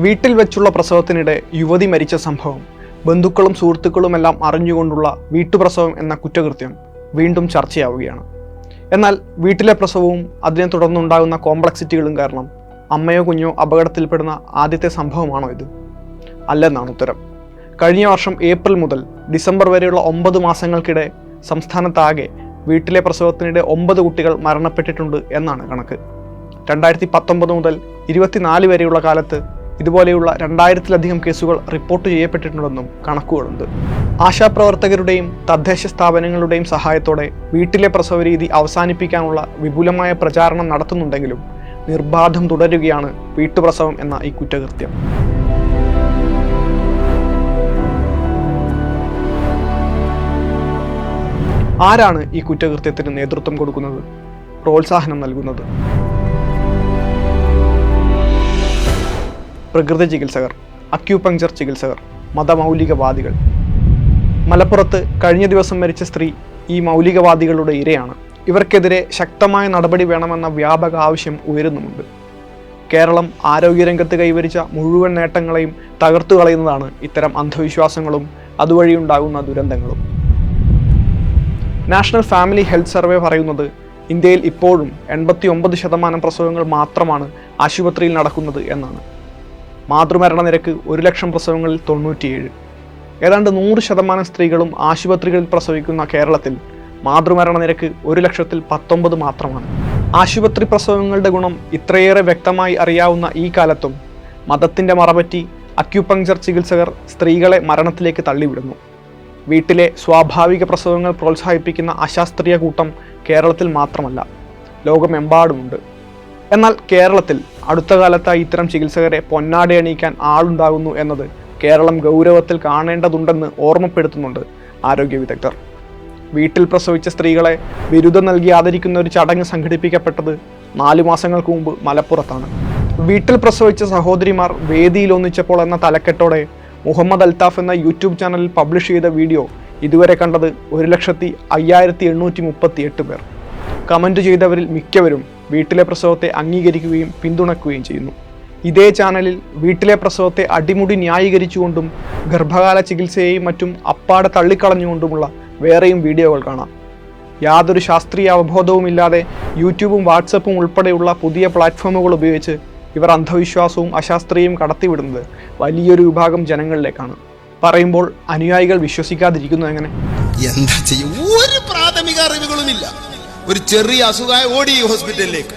വീട്ടിൽ വെച്ചുള്ള പ്രസവത്തിനിടെ യുവതി മരിച്ച സംഭവം. ബന്ധുക്കളും സുഹൃത്തുക്കളുമെല്ലാം അറിഞ്ഞുകൊണ്ടുള്ള വീട്ടുപ്രസവം എന്ന കുറ്റകൃത്യം വീണ്ടും ചർച്ചയാവുകയാണ്. എന്നാൽ വീട്ടിലെ പ്രസവവും അതിനെ തുടർന്നുണ്ടാകുന്ന കോംപ്ലക്സിറ്റികളും കാരണം അമ്മയോ കുഞ്ഞോ അപകടത്തിൽപ്പെടുന്ന ആദ്യത്തെ സംഭവമാണോ ഇത്? അല്ലെന്നാണ് ഉത്തരം. കഴിഞ്ഞ വർഷം ഏപ്രിൽ മുതൽ ഡിസംബർ വരെയുള്ള ഒമ്പത് മാസങ്ങൾക്കിടെ സംസ്ഥാനത്താകെ വീട്ടിലെ പ്രസവത്തിനിടെ ഒമ്പത് കുട്ടികൾ മരണപ്പെട്ടിട്ടുണ്ട് എന്നാണ് കണക്ക്. രണ്ടായിരത്തി പത്തൊമ്പത് മുതൽ ഇരുപത്തിനാല് വരെയുള്ള കാലത്ത് ഇതുപോലെയുള്ള രണ്ടായിരത്തിലധികം കേസുകൾ റിപ്പോർട്ട് ചെയ്യപ്പെട്ടിട്ടുണ്ടെന്നും കണക്കുകളുണ്ട്. ആശാപ്രവർത്തകരുടെയും തദ്ദേശ സ്ഥാപനങ്ങളുടെയും സഹായത്തോടെ വീട്ടിലെ പ്രസവരീതി അവസാനിപ്പിക്കാനുള്ള വിപുലമായ പ്രചാരണം നടത്തുന്നുണ്ടെങ്കിലും നിർബാധം തുടരുകയാണ് വീട്ടുപ്രസവം എന്ന ഈ കുറ്റകൃത്യം. ആരാണ് ഈ കുറ്റകൃത്യത്തിന് നേതൃത്വം കൊടുക്കുന്നത്? പ്രോത്സാഹനം നൽകുന്നത്. പ്രകൃതി ചികിത്സകർ അക്യൂപങ്ചർ ചികിത്സകർ മതമൗലികവാദികൾ. മലപ്പുറത്ത് കഴിഞ്ഞ ദിവസം മരിച്ച സ്ത്രീ ഈ മൗലികവാദികളുടെ ഇരയാണ്. ഇവർക്കെതിരെ ശക്തമായ നടപടി വേണമെന്ന വ്യാപക ആവശ്യം ഉയരുന്നുമുണ്ട്. കേരളം ആരോഗ്യരംഗത്ത് കൈവരിച്ച മുഴുവൻ നേട്ടങ്ങളെയും തകർത്തു കളയുന്നതാണ് ഇത്തരം അന്ധവിശ്വാസങ്ങളും അതുവഴിയുണ്ടാകുന്ന ദുരന്തങ്ങളും. നാഷണൽ ഫാമിലി ഹെൽത്ത് സർവേ പറയുന്നത് ഇന്ത്യയിൽ ഇപ്പോഴും എൺപത്തി ഒമ്പത് ശതമാനം പ്രസവങ്ങൾ മാത്രമാണ് ആശുപത്രിയിൽ നടക്കുന്നത് എന്നാണ്. മാതൃമരണ നിരക്ക് ഒരു ലക്ഷം പ്രസവങ്ങളിൽ തൊണ്ണൂറ്റിയേഴ്. ഏതാണ്ട് നൂറ് ശതമാനം സ്ത്രീകളും ആശുപത്രികളിൽ പ്രസവിക്കുന്ന കേരളത്തിൽ മാതൃമരണ നിരക്ക് ഒരു ലക്ഷത്തിൽ പത്തൊമ്പത് മാത്രമാണ്. ആശുപത്രി പ്രസവങ്ങളുടെ ഗുണം ഇത്രയേറെ വ്യക്തമായി അറിയാവുന്ന ഈ കാലത്തും മതത്തിന്റെ മറപറ്റി അക്യുപങ്ചർ ചികിത്സകർ സ്ത്രീകളെ മരണത്തിലേക്ക് തള്ളിവിടുന്നു. വീട്ടിലെ സ്വാഭാവിക പ്രസവങ്ങൾ പ്രോത്സാഹിപ്പിക്കുന്ന അശാസ്ത്രീയ കൂട്ടം കേരളത്തിൽ മാത്രമല്ല ലോകമെമ്പാടുമുണ്ട്. എന്നാൽ കേരളത്തിൽ അടുത്ത കാലത്തായി ഇത്തരം ചികിത്സകരെ പൊന്നാടി അണിയിക്കാൻ ആളുണ്ടാകുന്നു എന്നത് കേരളം ഗൗരവത്തിൽ കാണേണ്ടതുണ്ടെന്ന് ഓർമ്മപ്പെടുത്തുന്നുണ്ട് ആരോഗ്യ വിദഗ്ധർ. വീട്ടിൽ പ്രസവിച്ച സ്ത്രീകളെ ബിരുദം നൽകി ആദരിക്കുന്ന ഒരു ചടങ്ങ് സംഘടിപ്പിക്കപ്പെട്ടത് നാലു മാസങ്ങൾക്ക് മുമ്പ് മലപ്പുറത്താണ്. വീട്ടിൽ പ്രസവിച്ച സഹോദരിമാർ വേദിയിൽ ഒന്നിച്ചപ്പോൾ എന്ന തലക്കെട്ടോടെ മുഹമ്മദ് അൽത്താഫ് എന്ന യൂട്യൂബ് ചാനലിൽ പബ്ലിഷ് ചെയ്ത വീഡിയോ ഇതുവരെ കണ്ടത് ഒരു ലക്ഷത്തി അയ്യായിരത്തി എണ്ണൂറ്റി മുപ്പത്തി എട്ട് പേർ. കമന്റ് ചെയ്തവരിൽ മിക്കവരും വീട്ടിലെ പ്രസവത്തെ അംഗീകരിക്കുകയും പിന്തുണക്കുകയും ചെയ്യുന്നു. ഇതേ ചാനലിൽ വീട്ടിലെ പ്രസവത്തെ അടിമുടി ന്യായീകരിച്ചുകൊണ്ടും ഗർഭകാല ചികിത്സയെയും മറ്റും അപ്പാടെ തള്ളിക്കളഞ്ഞുകൊണ്ടുമുള്ള വേറെയും വീഡിയോകൾ കാണാം. യാതൊരു ശാസ്ത്രീയ അവബോധവുമില്ലാതെ യൂട്യൂബും വാട്സപ്പും ഉൾപ്പെടെയുള്ള പുതിയ പ്ലാറ്റ്ഫോമുകൾ ഉപയോഗിച്ച് ഇവർ അന്ധവിശ്വാസവും അശാസ്ത്രീയവും കടത്തിവിടുന്നത് വലിയൊരു വിഭാഗം ജനങ്ങളിലേക്കാണ്. പറയുമ്പോൾ അനുയായികൾ വിശ്വസിക്കാതിരിക്കുന്നു എങ്ങനെ? എന്താ ചെയ്യും? ഒരു പ്രാഥമിക അറിവുകളുമില്ല. ഒരു ചെറിയ അസുഖമായ ഓടി ഹോസ്പിറ്റലിലേക്ക്.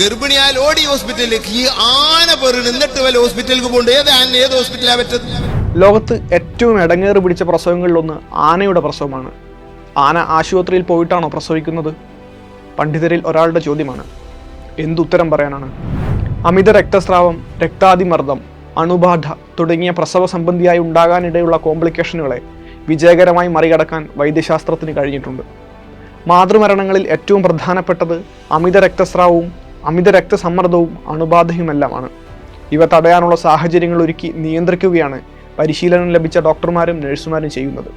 ഗർഭിണിയായാൽ ഓടി ഹോസ്പിറ്റലിലേക്ക്. ഈ ആന പേര് നിന്നിട്ട് വല്ല ഹോസ്പിറ്റലിലേക്ക് പോകണ്ട ഏത് ആന ഏത് ഹോസ്പിറ്റലാ പറ്റുന്നത്? ലോകത്ത് ഏറ്റവും ഇടങ്ങേറ് പിടിച്ച പ്രസവങ്ങളിലൊന്ന് ആനയുടെ പ്രസവമാണ്. ആന ആശുപത്രിയിൽ പോയിട്ടാണോ പ്രസവിക്കുന്നത്? പണ്ഡിതരിൽ ഒരാളുടെ ചോദ്യമാണ്. എന്തുത്തരം പറയാനാണ്? അമിത രക്തസ്രാവം രക്താതിമർദ്ദം അണുബാധ തുടങ്ങിയ പ്രസവ സംബന്ധിയായി ഉണ്ടാകാനിടയുള്ള കോംപ്ലിക്കേഷനുകളെ വിജയകരമായി മറികടക്കാൻ വൈദ്യശാസ്ത്രത്തിന് കഴിഞ്ഞിട്ടുണ്ട്. മാതൃമരണങ്ങളിൽ ഏറ്റവും പ്രധാനപ്പെട്ടത് അമിത രക്തസ്രാവവും അമിത രക്തസമ്മർദ്ദവും അണുബാധയുമെല്ലാമാണ്. ഇവ തടയാനുള്ള സാഹചര്യങ്ങൾ ഒരുക്കി നിയന്ത്രിക്കുകയാണ് പരിശീലനം ലഭിച്ച ഡോക്ടർമാരും നഴ്സുമാരും ചെയ്യുന്നത്.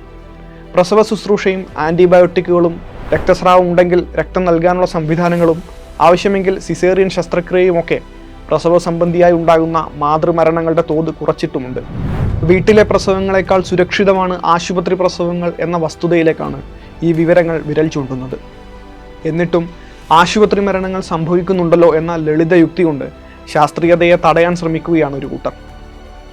പ്രസവ ശുശ്രൂഷയും ആന്റിബയോട്ടിക്കുകളും രക്തസ്രാവം ഉണ്ടെങ്കിൽ രക്തം നൽകാനുള്ള സംവിധാനങ്ങളും ആവശ്യമെങ്കിൽ സിസേറിയൻ ശസ്ത്രക്രിയയുമൊക്കെ പ്രസവ സംബന്ധിയായി ഉണ്ടാകുന്ന മാതൃമരണങ്ങളുടെ തോത് കുറച്ചിട്ടുമുണ്ട്. വീട്ടിലെ പ്രസവങ്ങളെക്കാൾ സുരക്ഷിതമാണ് ആശുപത്രി പ്രസവങ്ങൾ എന്ന വസ്തുതയിലേക്കാണ് ഈ വിവരങ്ങൾ വിരൽ ചൂണ്ടുന്നത്. എന്നിട്ടും ആശുപത്രി മരണങ്ങൾ സംഭവിക്കുന്നുണ്ടല്ലോ എന്ന ലളിത യുക്തി കൊണ്ട് ശാസ്ത്രീയതയെ തടയാൻ ശ്രമിക്കുകയാണ് ഒരു കൂട്ടർ.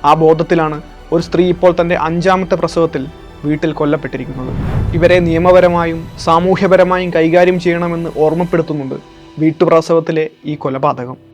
ആ ബോധത്തിലാണ് ഒരു സ്ത്രീ ഇപ്പോൾ തന്റെ അഞ്ചാമത്തെ പ്രസവത്തിൽ വീട്ടിൽ കൊല്ലപ്പെട്ടിരിക്കുന്നത്. ഇവരെ നിയമപരമായും സാമൂഹ്യപരമായും കൈകാര്യം ചെയ്യണമെന്ന് ഓർമ്മപ്പെടുത്തുന്നുണ്ട് വീട്ടുപ്രസവത്തിലെ ഈ കൊലപാതകം.